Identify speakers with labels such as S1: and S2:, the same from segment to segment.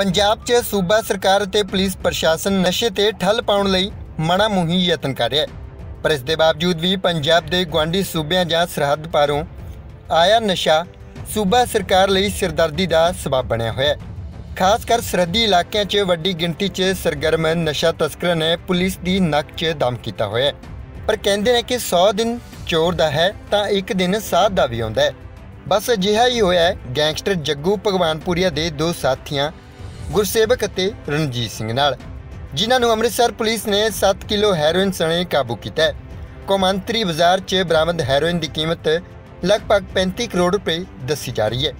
S1: ਪੰਜਾਬ 'ਚ ਸੂਬਾ ਸਰਕਾਰ ਅਤੇ ਪੁਲਿਸ ਪ੍ਰਸ਼ਾਸਨ ਨਸ਼ੇ ਤੇ ਠੱਲ ਪਾਉਣ ਲਈ ਮਣਾ ਮੁਹੀ ਯਤਨ ਕਰ ਰਿਹਾ ਹੈ। ਪਰ ਇਸ ਦੇ ਬਾਵਜੂਦ ਵੀ ਪੰਜਾਬ ਦੇ ਗਵਾਂਢੀ ਸੂਬਿਆਂ ਜਾਂ ਸਰਹੱਦ ਪਾਰੋਂ ਆਇਆ ਨਸ਼ਾ ਸੂਬਾ ਸਰਕਾਰ ਲਈ ਸਿਰਦਰਦੀ ਦਾ ਸਬਬ ਬਣਿਆ ਹੋਇਆ ਹੈ। ਖਾਸ ਕਰ ਸਰਹੱਦੀ ਇਲਾਕਿਆਂ 'ਚ ਵੱਡੀ ਗਿਣਤੀ 'ਚ ਸਰਗਰਮ ਨਸ਼ਾ ਤਸਕਰਾਂ ਨੇ ਪੁਲਿਸ ਦੀ ਨੱਕ 'ਚ ਦਮ ਕੀਤਾ ਹੋਇਆ ਹੈ। ਪਰ ਕਹਿੰਦੇ ਨੇ ਕਿ 100 ਦਿਨ ਚੋਰ ਦਾ ਹੈ ਤਾਂ ਇੱਕ ਦਿਨ ਸਾਧ ਦਾ ਵੀ ਆਉਂਦਾ ਹੈ। ਬਸ ਅਜਿਹਾ ਹੀ ਹੋਇਆ ਹੈ। ਗੈਂਗਸਟਰ ਜੱਗੂ ਭਗਵਾਨਪੁਰੀਆ ਦੇ ਦੋ ਸਾਥੀਆਂ ਗੁਰਸੇਵਕ ਅਤੇ ਰਣਜੀਤ ਸਿੰਘ ਨਾਲ, ਜਿਨ੍ਹਾਂ ਨੂੰ ਅੰਮ੍ਰਿਤਸਰ ਪੁਲਿਸ ਨੇ 7 ਕਿਲੋ ਹੈਰੋਇਨ ਸਣੇ ਕਾਬੂ ਕੀਤਾ ਹੈ। ਕੌਮਾਂਤਰੀ ਬਾਜ਼ਾਰ 'ਚ ਬਰਾਮਦ ਹੈਰੋਇਨ ਦੀ ਕੀਮਤ ਲਗਭਗ 35 ਕਰੋੜ ਰੁਪਏ ਦੱਸੀ ਜਾ ਰਹੀ ਹੈ।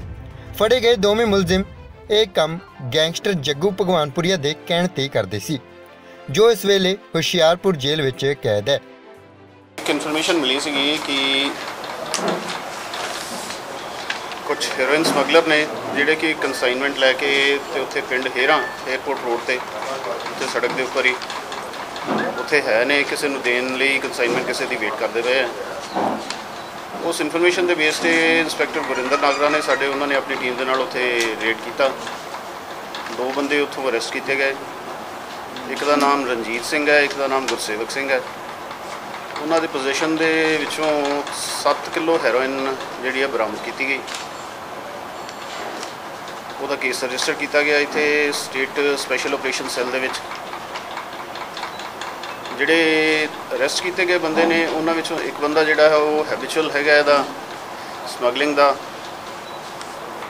S1: ਫੜੇ ਗਏ ਦੋਵੇਂ ਮੁਲਜ਼ਮ ਇਹ ਕੰਮ ਗੈਂਗਸਟਰ ਜੱਗੂ ਭਗਵਾਨਪੁਰੀਆ ਦੇ ਕਹਿਣ ਤੇ ਕਰਦੇ ਸੀ, ਜੋ ਇਸ ਵੇਲੇ ਹੁਸ਼ਿਆਰਪੁਰ ਜੇਲ੍ਹ ਵਿੱਚ ਕੈਦ ਹੈ।
S2: ਇਨਫੋਰਮੇਸ਼ਨ ਮਿਲੀ ਸੀਗੀ ਕਿ ਕੁਝ ਹੈਰੋਇਨ ਸਮਗਲਰ ਨੇ ਜਿਹੜੇ ਕਿ ਕੰਸਾਈਨਮੈਂਟ ਲੈ ਕੇ ਤੇ ਉੱਥੇ ਪਿੰਡ ਹੇਰਾ 에어ਪੋਰਟ ਰੋਡ ਤੇ ਉੱਥੇ ਸੜਕ ਦੇ ਉੱਪਰ ਹੀ ਉੱਥੇ ਹੈ ਨੇ, ਕਿਸੇ ਨੂੰ ਦੇਣ ਲਈ ਕੰਸਾਈਨਮੈਂਟ ਕਿਸੇ ਦੀ ਵੇਟ ਕਰਦੇ ਪਏ ਆ। ਉਸ ਇਨਫੋਰਮੇਸ਼ਨ ਦੇ ਬੇਸ ਤੇ ਇੰਸਪੈਕਟਰ ਗੁਰਿੰਦਰ ਨਾਗਰਾ ਨੇ ਸਾਡੇ, ਉਹਨਾਂ ਨੇ ਆਪਣੀ ਟੀਮ ਦੇ ਨਾਲ ਉੱਥੇ ਰੇਡ ਕੀਤਾ। ਦੋ ਬੰਦੇ ਉੱਥੋਂ ਅਰੈਸਟ ਕੀਤੇ ਗਏ। ਇੱਕ ਦਾ ਨਾਮ ਰਣਜੀਤ ਸਿੰਘ ਹੈ, ਇੱਕ ਦਾ ਨਾਮ ਗੁਰਸੇਵਕ ਸਿੰਘ ਹੈ। ਉਹਨਾਂ ਦੀ ਪੋਜੀਸ਼ਨ ਦੇ ਵਿੱਚੋਂ 7 ਕਿਲੋ ਹੈਰੋਇਨ ਜਿਹੜੀ ਹੈ ਬਰਾਮਦ ਕੀਤੀ ਗਈ। ਉਹਦਾ ਕੇਸ ਰਜਿਸਟਰ ਕੀਤਾ ਗਿਆ ਇੱਥੇ ਸਟੇਟ ਸਪੈਸ਼ਲ ਆਪਰੇਸ਼ਨ ਸੈੱਲ ਦੇ ਵਿੱਚ। ਜਿਹੜੇ ਅਰੈਸਟ ਕੀਤੇ ਗਏ ਬੰਦੇ ਨੇ, ਉਹਨਾਂ ਵਿੱਚੋਂ ਇੱਕ ਬੰਦਾ ਜਿਹੜਾ ਹੈ ਉਹ ਹੈਬਿਚੁਅਲ ਹੈਗਾ ਇਹਦਾ ਸਮਗਲਿੰਗ ਦਾ।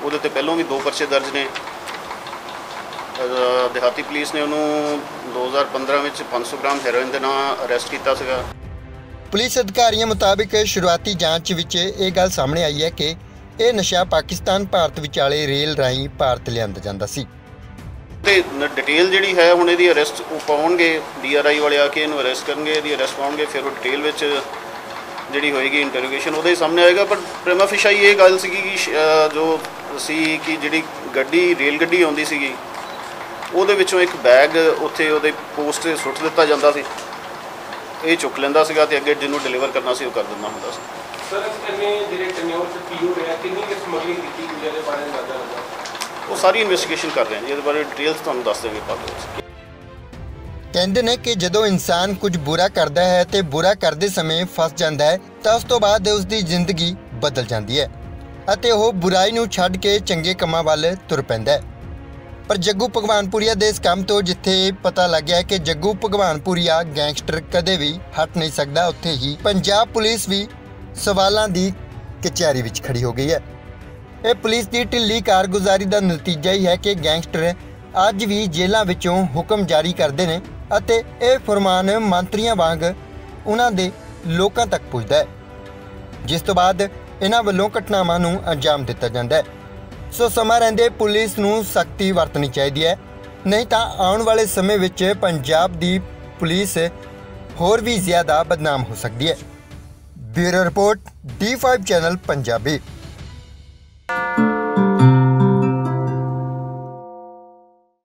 S2: ਉਹਦੇ ਤੇ ਪਹਿਲਾਂ ਵੀ ਦੋ ਪਰਚੇ ਦਰਜ ਨੇ। ਅਹ ਦਿਹਾਤੀ ਪੁਲਿਸ ਨੇ ਉਹਨੂੰ 2015 ਵਿੱਚ 500 ਗ੍ਰਾਮ ਹੈਰੋਇਨ ਦੇ ਨਾਲ ਅਰੈਸਟ ਕੀਤਾ ਸੀਗਾ।
S1: ਪੁਲਿਸ ਅਧਿਕਾਰੀਆਂ ਮੁਤਾਬਕ ਸ਼ੁਰੂਆਤੀ ਜਾਂਚ ਵਿੱਚ ਇਹ ਗੱਲ ਸਾਹਮਣੇ ਆਈ ਹੈ ਕਿ ਇਹ ਨਸ਼ਾ ਪਾਕਿਸਤਾਨ, ਭਾਰਤ ਵਿਚਾਲੇ ਰੇਲ ਰਾਹੀਂ ਭਾਰਤ ਲਿਆਂਦਾ ਜਾਂਦਾ ਸੀ।
S2: ਤੇ ਡਿਟੇਲ ਜਿਹੜੀ ਹੈ, ਹੁਣ ਇਹਦੀ ਅਰੈਸਟ ਉਹ ਪਾਉਣਗੇ ਡੀਆਰਆਈ ਵਾਲੇ ਆ ਕੇ ਇਹਨੂੰ ਅਰੈਸਟ ਕਰਨਗੇ, ਇਹਦੀ ਅਰੈਸਟ ਪਾਉਣਗੇ, ਫਿਰ ਉਹ ਡਿਟੇਲ ਵਿੱਚ ਜਿਹੜੀ ਹੋਏਗੀ ਇੰਟਰੋਗੇਸ਼ਨ ਉਹਦੇ ਸਾਹਮਣੇ ਆਏਗਾ, ਪਰ ਪ੍ਰੇਮਾ ਫਿਸ਼ਾਈ, ਇਹ ਗੱਲ ਸੀਗੀ ਕਿ ਸ਼- ਜੋ ਸੀ ਕਿ ਜਿਹੜੀ ਗੱਡੀ, ਰੇਲ ਗੱਡੀ ਆਉਂਦੀ ਸੀਗੀ, ਉਹਦੇ ਵਿੱਚੋਂ ਇੱਕ ਬੈਗ ਉੱਥੇ ਉਹਦੇ ਪੋਸਟ ਤੇ ਸੁੱਟ ਦਿੱਤਾ ਜਾਂਦਾ ਸੀ। ਇਹ ਚੁੱਕ ਲੈਂਦਾ ਸੀਗਾ ਤੇ ਅੱਗੇ ਜਿਹਨੂੰ ਡਿਲੀਵਰ ਕਰਨਾ ਸੀ, ਉਹ ਕਰ ਦਿੰਦਾ ਹੁੰਦਾ ਸੀ।
S3: ਸਰ ਇਹਨੇ ਜਿਹੜੇ ਟੈਨਿਓਰ ਚ ਪੀਓ ਰਿਹਾ ਕਿੰਨੀ ਕਿ ਸਮਗਲਿੰਗ ਕੀਤੀ ਗਈ ਇਹਦੇ ਬਾਰੇ ਅੰਦਾਜ਼ਾ ਲੱਗਾ?
S2: ਉਹ ਸਾਰੀ ਇਨਵੈਸਟੀਗੇਸ਼ਨ ਕਰ ਰਹੇ ਹਾਂ ਜੀ ਇਹਦੇ ਬਾਰੇ ਡਿਟੇਲਸ ਤੁਹਾਨੂੰ ਦੱਸ ਦੇਵਾਂਗੇ ਬਾਅਦ ਵਿੱਚ।
S1: ਕਹਿੰਦੇ ਨੇ ਕਿ ਜਦੋਂ ਇਨਸਾਨ ਕੁਝ ਬੁਰਾ ਕਰਦਾ ਹੈ ਤੇ ਬੁਰਾ ਕਰਦੇ ਸਮੇਂ ਫਸ ਜਾਂਦਾ ਹੈ ਤਾਂ ਉਸ ਤੋਂ ਬਾਅਦ ਉਸ ਦੀ ਜ਼ਿੰਦਗੀ ਬਦਲ ਜਾਂਦੀ ਹੈ ਅਤੇ ਉਹ ਬੁਰਾਈ ਨੂੰ ਛੱਡ ਕੇ ਚੰਗੇ ਕੰਮਾਂ ਵੱਲ ਤੁਰ ਪੈਂਦਾ ਹੈ। ਪਰ ਜੱਗੂ ਭਗਵਾਨਪੁਰੀਆ ਦੇ ਇਸ ਕੰਮ ਤੋਂ ਜਿੱਥੇ ਪਤਾ ਲੱਗਿਆ ਕਿ ਜੱਗੂ ਭਗਵਾਨਪੁਰੀਆ ਗੈਂਗਸਟਰ ਕਦੇ ਵੀ ਹਟ ਨਹੀਂ ਸਕਦਾ ਉੱਥੇ ਹੀ ਪੰਜਾਬ ਪੁਲਿਸ ਵੀ ਸਵਾਲਾਂ ਦੀ ਕਚਹਿਰੀ ਵਿੱਚ ਖੜੀ ਹੋ ਗਈ ਹੈ। ਇਹ ਪੁਲਿਸ ਦੀ ਢਿੱਲੀ ਕਾਰਗੁਜ਼ਾਰੀ ਦਾ ਨਤੀਜਾ ਹੀ ਹੈ ਕਿ ਗੈਂਗਸਟਰ ਅੱਜ ਵੀ ਜੇਲ੍ਹਾਂ ਵਿੱਚੋਂ ਹੁਕਮ ਜਾਰੀ ਕਰਦੇ ਨੇ ਅਤੇ ਇਹ ਫਰਮਾਨ ਮੰਤਰੀਆਂ ਵਾਂਗ ਉਹਨਾਂ ਦੇ ਲੋਕਾਂ ਤੱਕ ਪੁੱਜਦਾ ਹੈ। ਜਿਸ ਤੋਂ ਬਾਅਦ ਇਹਨਾਂ ਵੱਲੋਂ ਘਟਨਾਵਾਂ ਨੂੰ ਅੰਜਾਮ ਦਿੱਤਾ ਜਾਂਦਾ ਹੈ। ਸੋ ਸਮਾਂ ਰਹਿੰਦੇ ਪੁਲਿਸ ਨੂੰ ਸਖਤੀ ਵਰਤਣੀ ਚਾਹੀਦੀ ਹੈ। ਨਹੀਂ ਤਾਂ ਆਉਣ ਵਾਲੇ ਸਮੇਂ ਵਿੱਚ ਪੰਜਾਬ ਦੀ ਪੁਲਿਸ ਹੋਰ ਵੀ ਜ਼ਿਆਦਾ ਬਦਨਾਮ ਹੋ ਸਕਦੀ ਹੈ। Bureau report D5 channel Punjabi.